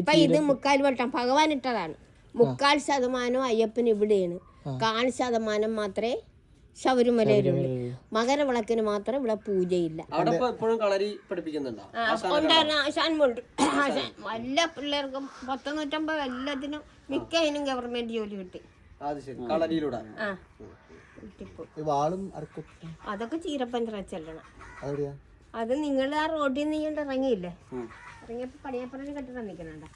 ഇപ്പൊ ഇത് മുക്കാൽ വട്ടം ഭഗവാൻ ഇട്ടതാണ്. മുക്കാൽ ശതമാനം അയ്യപ്പൻ ഇവിടെയാണ്. കാൽ ശതമാനം മാത്രമേ ശബരിമലയിലുള്ളൂ. മകരവിളക്കിന് മാത്രം ഇവിടെ പൂജയില്ല. അവിടെ ഇപ്പൊ എപ്പോഴും കളരി പഠിപ്പിക്കുന്നുണ്ടോ? ആ, ഉണ്ടായിരുന്നു. ആശാനുമുണ്ട് ആശാൻ എല്ലാ പിള്ളേർക്കും പത്തൊന്നൂറ്റമ്പത് എല്ലാത്തിനും മിക്ക ഇതിനും ഗവൺമെന്റ് ജോലി കിട്ടി. അതൊക്കെ ചീരപ്പഞ്ചറ ചെല്ലണം. അത് നിങ്ങൾ ആ റോഡിൽ നിന്ന് ഇങ്ങോട്ട് ഇറങ്ങിയില്ലേ? ഇറങ്ങിയപ്പോ പടിയപ്പുറത്ത് കെട്ടിടം നിൽക്കുന്നുണ്ട്.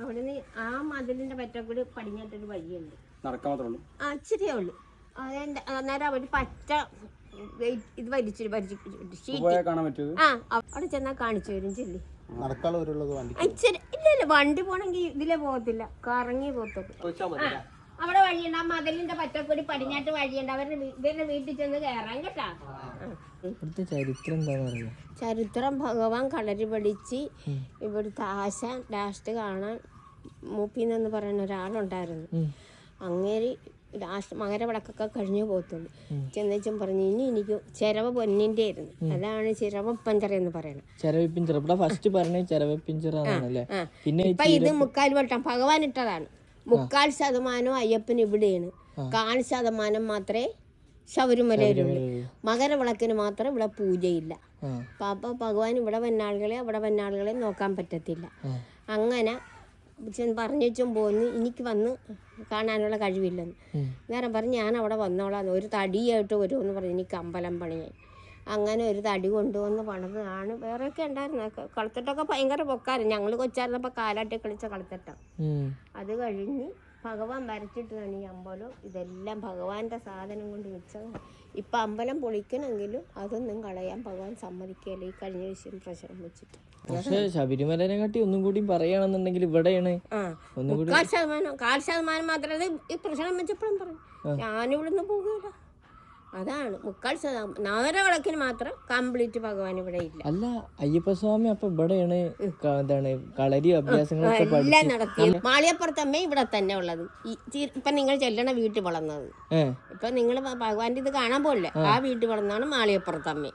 അവിടെ നിന്ന് ആ മതിലിന്റെ പറ്റക്കൂടി പടിഞ്ഞാട്ടൊരു വഴിയുണ്ട്. നടക്കാൻ മാത്രമേ ഉള്ളൂ? ആ ഇച്ചിരിയേ ഉള്ളു. അന്നേരം അവർ പച്ച വെയിറ്റ് ഇത് വലിച്ചു വലിച്ചു ആ അവിടെ ചെന്നാ കാണിച്ചു വരും ചെല്ലി. നടക്കാനുള്ള വണ്ടി ആ, ഇച്ചിരി ഇല്ല ഇല്ല വണ്ടി പോണെങ്കിൽ ഇതിലെ പോകത്തില്ല. കറങ്ങി പോകത്തുള്ളൂ അവിടെ വഴിയുണ്ട്. ആ മതിലിന്റെ പറ്റക്കൂടി പടിഞ്ഞാട്ട് വഴിയുണ്ട്. അവരുടെ ഇവരുടെ വീട്ടിൽ ചെന്ന് കേറാൻ കേട്ടാ. ഇവിടുത്തെ ചരിത്രം എന്താണെന്ന് അറിയാം? ചരിത്രം ഭഗവാൻ കളരി പഠിച്ച് ഇവിടുത്തെ ആശ ലാസ്റ്റ് കാണാൻ മൂപ്പിന്നെന്ന് പറയുന്ന ഒരാളുണ്ടായിരുന്നു. അങ്ങേരി ലാസ്റ്റ് മകരവിളക്കൊക്കെ കഴിഞ്ഞു പോകത്തുള്ളൂ. ചെന്നേച്ചും പറഞ്ഞു ഇനി എനിക്ക് ചിരവ പൊന്നിന്റെ ആയിരുന്നു അതാണ് ചിരവ പഞ്ചറ എന്ന് പറയുന്നത്. ചെരവപ്പിഞ്ചർ. ഇവിടെ ഫസ്റ്റ് പറഞ്ഞ ചെരവപ്പിഞ്ചറാണല്ലേ. പിന്നെ ഇപ്പൊ ഇത് മുക്കാൽ വട്ടം ഭഗവാൻ ഇട്ടതാണ്. മുക്കാൽ ശതമാനം അയ്യപ്പൻ ഇവിടെയാണ്. കാൽ ശതമാനം മാത്രമേ ശബരിമലയിലുള്ളൂ മകരവിളക്കിന് മാത്രം ഇവിടെ പൂജയില്ല. പാപ്പ അപ്പൊ ഭഗവാൻ ഇവിടെ വന്നാളുകളെ അവിടെ വന്നാളുകളെ നോക്കാൻ പറ്റത്തില്ല. അങ്ങനെ പറഞ്ഞു വെച്ചും പോന്ന് എനിക്ക് വന്ന് കാണാനുള്ള കഴിവില്ലെന്ന്. നേരം പറഞ്ഞ് ഞാൻ അവിടെ വന്നോളാം ഒരു തടിയായിട്ട് വരുമെന്ന് പറഞ്ഞു. എനിക്ക് അമ്പലം പണിയായി. അങ്ങനെ ഒരു തടി കൊണ്ടുവന്ന് പണിതാണ്. വേറെയൊക്കെ ഉണ്ടായിരുന്നു. കളത്തിട്ടൊക്കെ ഭയങ്കര പൊക്കാരും ഞങ്ങൾ കൊച്ചായിരുന്നപ്പോൾ കാലാട്ടി കളിച്ച കളത്തിട്ടാണ് അത് കഴിഞ്ഞ് ഭഗവാൻ വരച്ചിട്ടതാണ് ഈ അമ്പലം. ഇതെല്ലാം ഭഗവാന്റെ സാധനം കൊണ്ട് വെച്ചതാണ് ഇപ്പം അമ്പലം പൊളിക്കണമെങ്കിലും അതൊന്നും കളയാൻ ഭഗവാൻ സമ്മതിക്കല്ല ഈ കഴിഞ്ഞ വിഷയം പ്രശ്നം വെച്ചിട്ട്. പക്ഷെ ശബരിമലനെ കാട്ടി ഒന്നും കൂടി പറയുകയാണെന്നുണ്ടെങ്കിൽ ഇവിടെയാണ് ഒന്നും കൂടി ശതമാനം കാൽ ശതമാനം മാത്രമേ ഈ പ്രശ്നം വെച്ചപ്പോഴും പറയും ഞാനിവിടുന്ന് പോകുകയില്ല അതാണ്. മുക്കാൽ ശതമാനം നഗരവിളക്കിന് മാത്രം കംപ്ലീറ്റ് ഭഗവാൻ ഇവിടെ ഇല്ല. അല്ല അയ്യപ്പസ്വാമി അപ്പൊ ഇവിടെയാണ് എന്താണ് കളരി അഭ്യാസങ്ങളൊക്കെ എല്ലാം പഠിച്ച് നടത്തി മാളിയപ്പുറത്തമ്മ ഇവിടെ തന്നെ ഉള്ളത്. ഇപ്പൊ നിങ്ങൾ ചെല്ലണ വീട്ടിൽ വളർന്നത്. ഇപ്പൊ നിങ്ങൾ ഭഗവാന്റെ ഇത് കാണാൻ പോകില്ലേ ആ. വീട്ടിൽ വളർന്നാണ് മാളിയപ്പുറത്തമ്മ.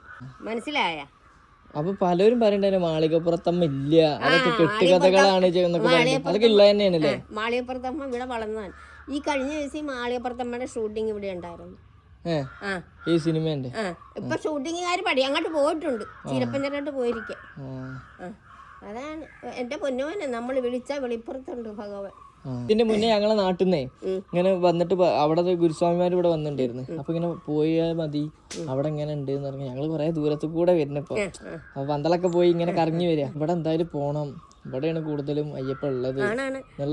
മനസ്സിലായ? അപ്പൊ പലരും പറയണ്ടായിരുന്നു മാളികപ്പുറത്തമ്മ ഇല്ല. അതൊക്കെ കെട്ടുകഥകളാണ് അതൊക്കെ തന്നെയാണല്ലേ മാളിയപ്പുറത്തമ്മ ഇവിടെ വളർന്നാൽ ഈ കഴിഞ്ഞ ദിവസം ഈ മാളിയപ്പുറത്തമ്മയുടെ ഷൂട്ടിംഗ് ഇവിടെ ഉണ്ടായിരുന്നു. ഈ സിനിമന്റെ ഇപ്പൊ ഷൂട്ടിങ്ങുകാർ പടി. അങ്ങോട്ട് പോയിട്ടുണ്ട്. ചീരപ്പഞ്ചരോട്ട് പോയിരിക്കാം. അതാണ് എന്റെ പൊന്നോനെ നമ്മൾ വിളിച്ച വെളിപ്പുറത്തുണ്ട് ഭഗവാൻ. ഇതിന്റെ മുന്നേ ഞങ്ങളെ നാട്ടിൽ നിന്നേ ഇങ്ങനെ വന്നിട്ട് അവിടെ ഗുരുസ്വാമിമാർ ഇവിടെ വന്നിട്ടുണ്ടായിരുന്നു. അപ്പൊ ഇങ്ങനെ പോയാൽ മതി. അവിടെ ഇങ്ങനെ ഉണ്ട് എന്ന് പറഞ്ഞു ഞങ്ങൾ കൊറേ ദൂരത്ത് കൂടെ വരുന്നപ്പോ പന്തളൊക്കെ പോയി ഇങ്ങനെ കറങ്ങി വരിക ഇവിടെ എന്തായാലും പോണം. ഇവിടെയാണ് കൂടുതലും അയ്യപ്പ ഉള്ളത്.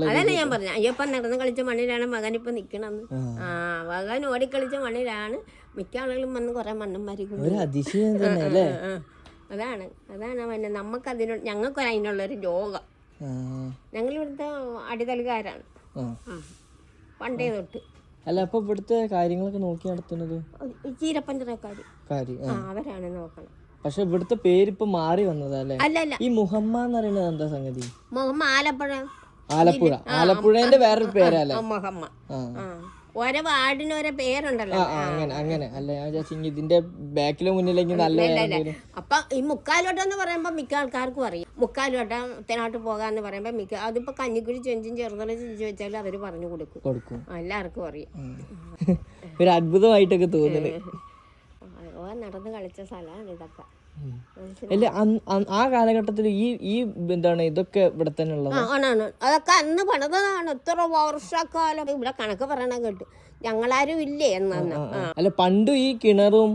അതന്നെ ഞാൻ പറഞ്ഞു. അയ്യപ്പ നടന്ന് കളിച്ച മണ്ണിലാണ് മകൻ ഇപ്പൊ നിക്കണെന്ന്. ആ. മകൻ ഓടിക്കളിച്ച മണ്ണിലാണ് മിക്ക ആളുകളും വന്ന് കൊറേ മണ്ണന്മാരിക്കും ഒരു അതിശയം തന്നെ അല്ലേ? അതാണ്. അതാണ് പിന്നെ നമുക്ക് അതിനുള്ള ഞങ്ങൾക്ക് അതിനുള്ളൊരു രോഗം ആ. ഞങ്ങൾ ഇവിടുത്തെ അടിതലുകാരാണ് പണ്ടേ തൊട്ട്. അല്ല അപ്പൊ ഇവിടുത്തെ കാര്യങ്ങളൊക്കെ നോക്കി നടത്തുന്നത്? ചീരപ്പഞ്ചറക്കാര്. അവരാണ് നോക്കണം പക്ഷെ ഇവിടുത്തെ പേരിപ്പൊ മാറി വന്നതല്ലേ? അല്ല അല്ല. ഈ മുഹമ്മ എന്ന് പറയുന്നത് എന്താ സംഗതി? മുഹമ്മ ആലപ്പുഴ. ആലപ്പുഴ. ആലപ്പുഴേന്റെ വേറൊരു പേരല്ലേ? മുഹമ്മ. ഓരോ വാർഡിന് ഓരോ പേരുണ്ടല്ലോ. അങ്ങനെ അങ്ങനെ. അല്ല ഞാൻ വിചാരിച്ചു ഇതിന്റെ ബാക്കിലോ മുന്നിലേക്ക് നല്ല. അപ്പൊ ഈ മുക്കാലോട്ടം എന്ന് പറയുമ്പോ മിക്ക ആൾക്കാർക്കും അറിയാം. മുക്കാലോട്ടം തെനാട്ട് പോകാന്ന് പറയുമ്പോ മിക്ക അതിപ്പോ കഞ്ഞിക്കുഴി ചെഞ്ചും ചെറുതല ചെഞ്ചു വെച്ചാൽ അവർ പറഞ്ഞു കൊടുക്കും. എല്ലാവർക്കും അറിയാം. ഒരു അത്ഭുതമായിട്ടൊക്കെ തോന്നുന്നു. നടന്ന് കളിച്ച സ്ഥലമാണ് ഇതൊക്കെ. അല്ല ആ കാലഘട്ടത്തിൽ ഈ ഈ എന്താണ് ഇതൊക്കെ ഇവിടെ തന്നെ ഉള്ളത്? ആണാണ് അതൊക്കെ അന്ന് പണിതാണ് എത്ര വർഷക്കാലം? ഇവിടെ കണക്ക് പറയണ കേട്ടു. ഞങ്ങളാരും ഇല്ലേ എന്നാണ്. അല്ല പണ്ട് ഈ കിണറും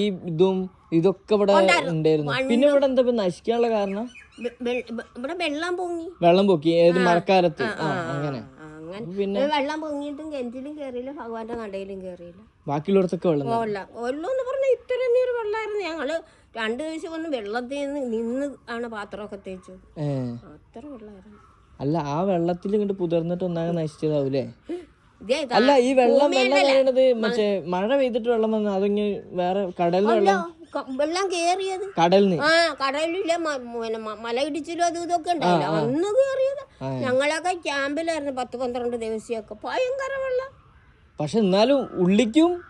ഈ ഇതും ഇതൊക്കെ ഇവിടെ ഉണ്ടായിരുന്നു. പിന്നെ ഇവിടെ എന്താ നശിക്കാനുള്ള കാരണം? ഇവിടെ വെള്ളം പൊങ്ങി. വെള്ളം പൊക്കി ഏത് മഴക്കാലത്ത്. അങ്ങനെ. അങ്ങനെ പിന്നെ? വെള്ളം പൊങ്ങിയിട്ടും കിണറ്റിലും കയറിയില്ല ഭഗവാന്റെ നടയിലും കയറിയില്ല ബാക്കിയുള്ളവർക്കൊക്കെ വെള്ളം. വെള്ളം വെള്ളം എന്ന് പറഞ്ഞാൽ ഇത്ര നീര് വെള്ളമായിരുന്നു ഞങ്ങൾ രണ്ടു ദിവസം ഒന്ന് വെള്ളത്തിൽ നിന്ന് നിന്ന് ആണ് പാത്രമൊക്കെ തേച്ചു അത്ര വെള്ളമായിരുന്നു അല്ല ആ വെള്ളത്തിൽ ഇങ്ങോട്ട് പുതിർന്നിട്ട് ഒന്നാകെ നശിച്ചതാവൂലേ? അല്ല ഈ വെള്ളം വെള്ളം മറ്റേ മഴ പെയ്തിട്ട് വെള്ളം വന്നു അതങ്ങ് വേറെ കടലിൽ വെള്ളം വെള്ളം കേറിയത്. കടലിന്? ആ കടലിലെ മ- പിന്നെ മ- മല ഇടിച്ചിലും അതും ഇതൊക്കെ ഉണ്ടായില്ല. അന്ന് കേറിയത്. ഞങ്ങളൊക്കെ ക്യാമ്പിലായിരുന്നു പത്ത് പന്ത്രണ്ട് ദിവസമൊക്കെ. ഭയങ്കര വെള്ളം. പക്ഷെ എന്നാലും ഉള്ളിക്കും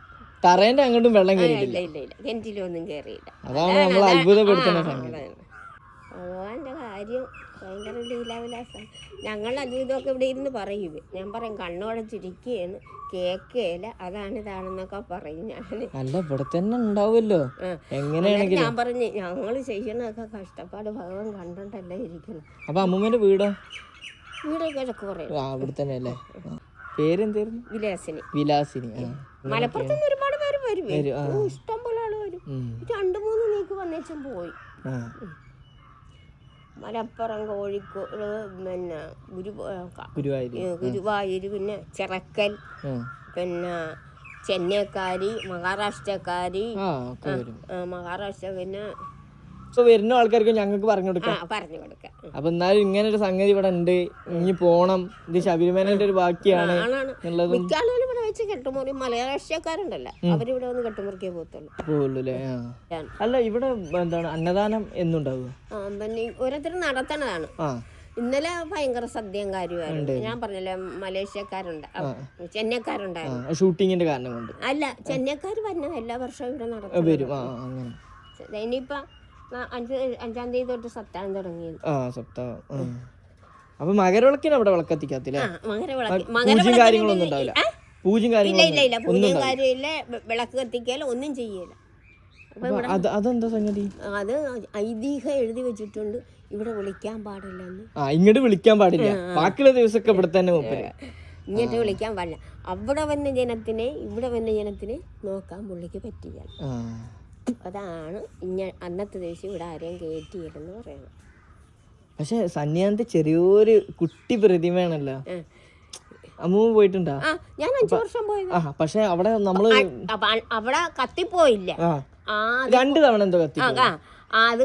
തറേന്റെ അങ്ങോട്ടും വെള്ളം കയറിയില്ല ഇല്ല ഇല്ല കിണറ്റിലൊന്നും കയറിയില്ല അതാണ് നമ്മൾ അത്ഭുതപ്പെടുത്തുന്ന സംഗതി. ഭഗവാന്റെ കാര്യം. ഭയങ്കര ലീലാവിലാസം. ഞങ്ങൾ അതും ഇതൊക്കെ ഇവിടെ ഇരുന്ന് പറയും. ഞാൻ പറയും കണ്ണുടച്ചിരിക്കുകയാണ് കേക്കേല അതാണ് ഇതാണെന്നൊക്കെ പറയും ഞാൻ അല്ല ഇവിടെ തന്നെ ഉണ്ടാവുമല്ലോ. എങ്ങനെയാണെങ്കിലും. ഞാൻ പറഞ്ഞു ഞങ്ങൾ ചെയ്യണതൊക്കെ കഷ്ടപ്പാട് ഭഗവാൻ കണ്ടോണ്ടല്ലേ ഇരിക്കണം അപ്പൊ അമ്മൂമ്മേന്റെ വീടോ? തന്നെ അല്ലേ. പേരെന്തായിരുന്നു? വിലാസിനി. വിലാസിനി ആ. ഒരുപാട് പേര് വരും. ഇഷ്ടം പോലെ ആൾ വരും. രണ്ടു മൂന്ന് നീക്ക് വന്നേച്ചും പോയി. മലപ്പുറം കോഴിക്കോട് പിന്നെ ഗുരു ഗുരുവായൂർ പിന്നെ ചിറക്കൽ പിന്നെ ചെന്നൈക്കാരി മഹാരാഷ്ട്രക്കാരി മഹാരാഷ്ട്ര പിന്നെ ഇപ്പൊ വരുന്ന ആൾക്കാർക്ക് ഞങ്ങൾക്ക് പറഞ്ഞു കൊടുക്കാം. പറഞ്ഞു കൊടുക്കാം. അപ്പൊ എന്നാലും ഇങ്ങനെ ഒരു സംഗതി ഇവിടെ ഉണ്ട്. ഇനി പോണം. ഇത് ശബരിമലന്റെ ഒരു ബാക്കിയാണ് ആണാണ് എന്നുള്ളതും മിക്ക ആളുകളും ഇവിടെ വെച്ച് കെട്ടുമുറി മലയാളക്കാരുണ്ടല്ലോ അവരിവിടെ വന്ന് കെട്ടുമുറിക്കേ പോകത്തുള്ളൂ. പോവുള്ളൂ അല്ലേ ഇവിടെ എന്താണ് അന്നദാനം എന്നുണ്ടാവുക ഓരോരുത്തർ നടത്തണതാണ്. ഇന്നലെ ഭയങ്കര സദ്യയും കാര്യമായിരുന്നു ഞാൻ പറഞ്ഞല്ലേ മലേഷ്യക്കാരുണ്ട്. ചെന്നൈക്കാരുണ്ടായിരുന്നു. ഷൂട്ടിങ്ങിന്റെ കാരണം കൊണ്ട്. അല്ല ചെന്നൈക്കാർ വന്ന എല്ലാ വർഷവും ഇവിടെ നടക്കും ഇനിയിപ്പോ അഞ്ച് അഞ്ചാം തീയതി തൊട്ട് സപ്താഹം തുടങ്ങിയത്. ആ സപ്താഹം. അപ്പൊ മകരവിളക്കിന് അവിടെ വിളക്കത്തിക്കാത്തില്ലേ? പൂജയും കാര്യങ്ങളൊന്നും ഉണ്ടാവില്ല? പൂജയും കാര്യങ്ങളും കാര്യമില്ല. വിളക്ക് കത്തിക്കല ഒന്നും ചെയ്യല. അതെന്താ സംഗതി? അത് ഐതിഹ്യം എഴുതി വെച്ചിട്ടുണ്ട്. ഇവിടെ വിളിക്കാൻ പാടില്ല ആ ഇങ്ങോട്ട് വിളിക്കാൻ പാടില്ല. ബാക്കിയുള്ള ദിവസമൊക്കെ ഇവിടെ തന്നെ ഇങ്ങോട്ട് വിളിക്കാൻ പാടില്ല. അവിടെ വന്ന ജനത്തിനെ ഇവിടെ വന്ന ജനത്തിനെ നോക്കാൻ പുള്ളിക്ക് പറ്റില്ല. അതാണ് ഇങ്ങ അന്നത്തെ ദിവസം ഇവിടെ ആരെയും കയറ്റിയില്ലെന്ന് പറയണം. പക്ഷെ സന്യാന്ത ചെറിയൊരു കുട്ടി പ്രതിമയാണല്ലോ. അമ്മൂ പോയിട്ടുണ്ടോ? ഞാൻ അഞ്ചു വർഷം പോയി പക്ഷെ അവിടെ നമ്മൾ അവിടെ കത്തിപ്പോയില്ല. രണ്ടു തവണ എന്തോ കത്തി അത്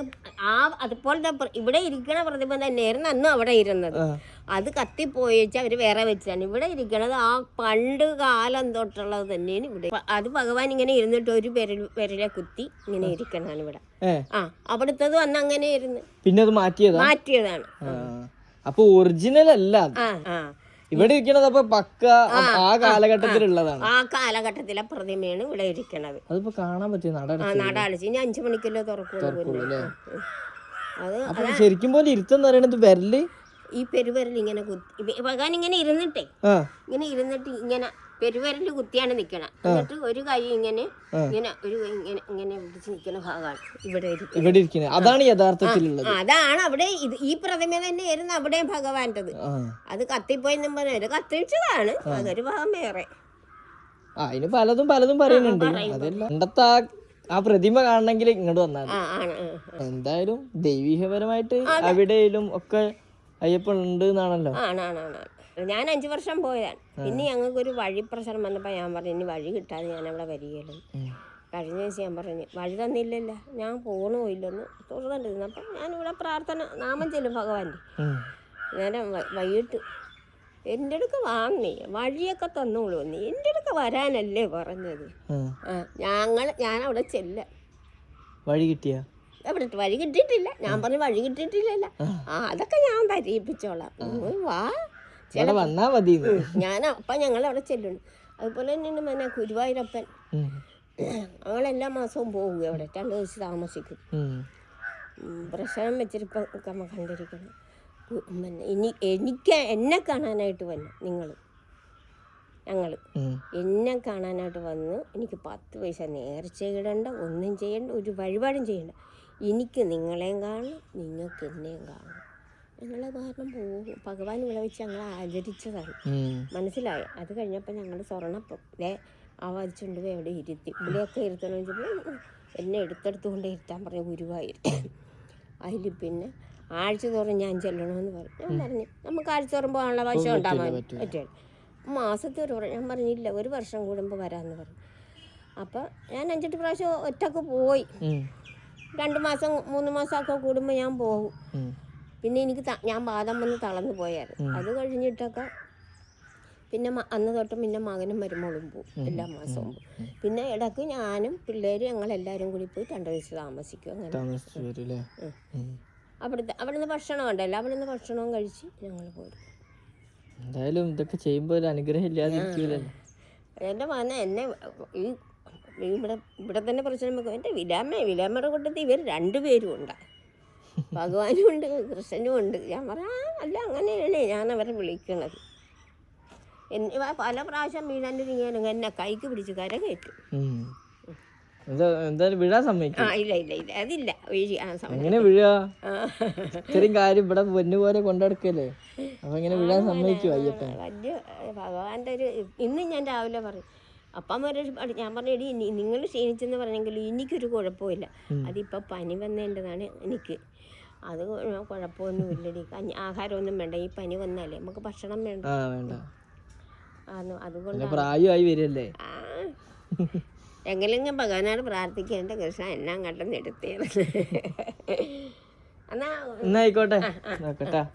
ആ അതുപോലത്തെ ഇവിടെ ഇരിക്കണ പ്രതിമ തന്നെയായിരുന്നു അന്നും അവിടെ ഇരുന്നത്. അത് കത്തിപ്പോയി വെച്ചാൽ അവർ വേറെ വെച്ചാണ് ഇവിടെ ഇരിക്കണത് ആ പണ്ട് കാലം തൊട്ടുള്ളത് തന്നെയാണ് ഇവിടെ. അത് ഭഗവാൻ ഇങ്ങനെ ഇരുന്നിട്ട് ഒരു വിരൽ വിരലെ കുത്തി ഇങ്ങനെ ഇരിക്കണതാണ് ഇവിടെ. ആ അവിടുത്തത് വന്ന് അങ്ങനെ ഇരുന്ന്. പിന്നെ അത് മാറ്റിയതാണ്. മാറ്റിയതാണ്. അപ്പൊ ഒറിജിനൽ അല്ല. ആ ആ. ഇവിടെ ഇരിക്കണത് അപ്പൊ പക്ക ആ- കാലഘട്ടത്തിലുള്ളതാണ്. ആ കാലഘട്ടത്തിലെ പ്രതിമയാണ് ഇവിടെ ഇരിക്കണത്. അതിപ്പോ കാണാൻ പറ്റിയ നട ഇനി അഞ്ചു മണിക്കല്ലോ തുറക്കുള്ളൂ അത് ശരിക്കും പോലെ ഇരുത്തെന്ന് പറയണത് വിരൽ ഈ പെരുവരൽ ഇങ്ങനെ കുത്തി ഭഗവാൻ ഇങ്ങനെ ഇരുന്നിട്ടേ. ഇങ്ങനെ ഇരുന്നിട്ട് ഇങ്ങനെ പെരുവരൽ കുത്തിയാണ് നിൽക്കണം എന്നിട്ട് ഒരു കൈ ഇങ്ങനെ ഇങ്ങനെ ഒരു കൈ ഇങ്ങനെ ഇങ്ങനെ പിടിച്ച് നിൽക്കുന്ന ഭാഗമാണ് ഇവിടെ ഇരിക്കുന്നത്. ഇവിടെ ഇരിക്കുന്നത് അതാണ് യഥാർത്ഥത്തിലുള്ളത്. അതാണ് അവിടെ ഇത് ഈ പ്രതിമ തന്നെ ആയിരുന്നു അവിടെ ഭഗവാന്റത്. ആ. അത് കത്തിപ്പോയി പറഞ്ഞത് കത്തിച്ചതാണ്. അതൊരു ഭാഗം വേറെ. അതിന് പലതും പലതും പറയുന്നുണ്ട്. അതല്ല പണ്ടത്തെ ആ പ്രതിമ കാണണമെങ്കിൽ ഇങ്ങോട്ട് വന്നാൽ. എന്തായാലും ദൈവികപരമായിട്ട് അവിടെയും ഒക്കെ അയ്യപ്പൻ ഉണ്ട് എന്നാണല്ലോ ആണ് ആണ് ആണ് ആണ്. ഞാൻ അഞ്ചു വർഷം പോയതാണ്. പിന്നെ ഞങ്ങൾക്ക് ഒരു വഴി പ്രശ്നം വന്നപ്പോൾ ഞാൻ പറഞ്ഞു ഇനി വഴി കിട്ടാതെ ഞാൻ അവിടെ വരികയില്ല. കഴിഞ്ഞ ദിവസം ഞാൻ പറഞ്ഞു വഴി തന്നില്ലല്ലോ. ഞാൻ ഇല്ലെന്ന് അപ്പൊ ഞാൻ ഇവിടെ പ്രാർത്ഥന നാമം ചെല്ലും ഭഗവാന്റെ. ഞാൻ വൈകിട്ട് എന്റെ അടുക്ക് വാങ്ങി വഴിയൊക്കെ തന്നോളൂ നീ. എന്റെ അടുക്ക് വരാനല്ലേ പറഞ്ഞത്. ആ ഞങ്ങൾ ഞാൻ അവിടെ ചെല്ല. വഴി കിട്ടിയ? അവിടെ വഴി കിട്ടിയിട്ടില്ല. ഞാൻ പറഞ്ഞു വഴി കിട്ടിയിട്ടില്ല ആ. അതൊക്കെ ഞാൻ പരിഹരിപ്പിച്ചോളാം ഉം, വാ. വന്നാ മതി ഞാൻ അപ്പം ഞങ്ങൾ അവിടെ ചെല്ലുന്നു അതുപോലെ തന്നെയാണ് പിന്നെ ഗുരുവായൂരപ്പൻ. ഞങ്ങളെല്ലാ മാസവും പോകും അവിടെ രണ്ട് ദിവസം താമസിക്കും. പ്രശ്നം വെച്ചിരിപ്പം നമ്മ കണ്ടിരിക്കണം. പിന്നെ ഇനി എനിക്ക് എന്നെ കാണാനായിട്ട് വന്നു നിങ്ങൾ ഞങ്ങൾ എന്നെ കാണാനായിട്ട് വന്ന് എനിക്ക് പത്ത് പൈസ നേർച്ച ഇടണ്ട ഒന്നും ചെയ്യണ്ട ഒരു വഴിപാടും ചെയ്യണ്ട. എനിക്ക് നിങ്ങളെയും കാണും നിങ്ങൾക്ക് എന്നെയും കാണും ഞങ്ങളെ കാരണം പോകും. ഭഗവാൻ വിളവിച്ച് വെച്ച് ഞങ്ങൾ ആചരിച്ചതാണ് മനസ്സിലായി? അത് കഴിഞ്ഞപ്പോൾ ഞങ്ങൾ സ്വർണപ്പം ആവാദിച്ചുകൊണ്ട് ആ വലിച്ചുകൊണ്ട് പോയി അവിടെ ഇരുത്തി. ഇവിടെയൊക്കെ ഇരുത്തണം വെച്ചപ്പോൾ എന്നെ എടുത്തെടുത്തുകൊണ്ട് ഇരുത്താൻ പറഞ്ഞു ഗുരുവായൂർ അതിൽ പിന്നെ ആഴ്ച തോറും ഞാൻ ചെല്ലണമെന്ന് പറഞ്ഞു. ഞാൻ പറഞ്ഞു നമുക്ക് ആഴ്ച തോറും പോകാനുള്ള വശം ഉണ്ടാകാൻ പറ്റും മാസത്തിൽ ഒരു ഞാൻ പറഞ്ഞില്ല ഒരു വർഷം കൂടുമ്പോൾ വരാമെന്ന് പറഞ്ഞു. അപ്പം ഞാൻ അഞ്ചെട്ട് പ്രാവശ്യം ഒറ്റയ്ക്ക് പോയി. രണ്ട് മാസം മൂന്ന് മാസമൊക്കെ കൂടുമ്പോൾ ഞാൻ പോകും. പിന്നെ എനിക്ക് ഞാൻ ബാധം വന്ന് തളർന്നു പോയായിരുന്നു. അത് കഴിഞ്ഞിട്ടൊക്കെ പിന്നെ അന്ന് തൊട്ട് പിന്നെ മകനും മരുമോളും പോകും എല്ലാ മാസവും പോകും. പിന്നെ ഇടയ്ക്ക് ഞാനും പിള്ളേരും ഞങ്ങളെല്ലാവരും കൂടി പോയി രണ്ട് ദിവസം താമസിക്കും അങ്ങനെ. അവിടുത്തെ അവിടുന്ന് ഭക്ഷണം ഉണ്ടല്ലോ അവിടുന്ന് ഭക്ഷണവും കഴിച്ച് ഞങ്ങൾ പോരും. എന്തായാലും ഇതൊക്കെ ചെയ്യുമ്പോൾ ഒരു അനുഗ്രഹം ഇല്ലാതിരിക്കൂലല്ലോ. എന്റെ മകനെ എന്നെ ഈ ഇവിടെ ഇവിടെ തന്നെ പ്രശ്നം വെക്കും. എന്റെ വിലാമ്മ വിലാമ്മയുടെ കൂട്ടത്തിൽ ഇവർ രണ്ടുപേരും ഉണ്ട്. ഭഗവാനും ഉണ്ട് കൃഷ്ണനും ഉണ്ട്. ഞാൻ പറയാ അല്ല അങ്ങനെയാണ് ഞാൻ അവരെ വിളിക്കണത്. എന്നെ പല പ്രാവശ്യം വീഴാണ്ടിരിക്കാനും എന്നെ കൈക്ക് പിടിച്ച് കര കയറ്റും. എന്തായാലും വീഴാൻ സമ്മതിക്കും. ഇല്ല ഇല്ല ഇല്ല അതില്ല. എങ്ങനെ വീഴാ? ആ. ഇത്രയും കാര്യം ഇവിടെ പൊന്നു പോലെ കൊണ്ടെടുക്കല്ലേ? അപ്പൊ എങ്ങനെ വീഴാൻ സമ്മതിക്കും അയ്യപ്പൻ? വലിയ ഭഗവാന്റെ ഒരു ഇന്ന് ഞാൻ രാവിലെ പറയും അപ്പം വരെ ഞാൻ പറഞ്ഞു എടി നിങ്ങൾ ക്ഷീണിച്ചെന്ന് പറഞ്ഞെങ്കിൽ എനിക്കൊരു കുഴപ്പമില്ല അതിപ്പോൾ പനി വന്നേണ്ടതാണ് എനിക്ക്. അത് കുഴ- കുഴപ്പമൊന്നുമില്ലടി. ആഹാരമൊന്നും വേണ്ട. ഈ പനി വന്നാലേ നമുക്ക് ഭക്ഷണം വേണ്ട. അതുകൊണ്ട് പ്രായമായി വരില്ലേ ആ. എങ്ങനെയെങ്കിലും ഭഗവാനോട് പ്രാർത്ഥിക്കേണ്ട കൃഷ്ണ എന്നെ കണ്ടെന്ന് എടുത്തേന്ന് എന്നാ എന്നാ ആയിക്കോട്ടെ. നോക്കട്ടാ.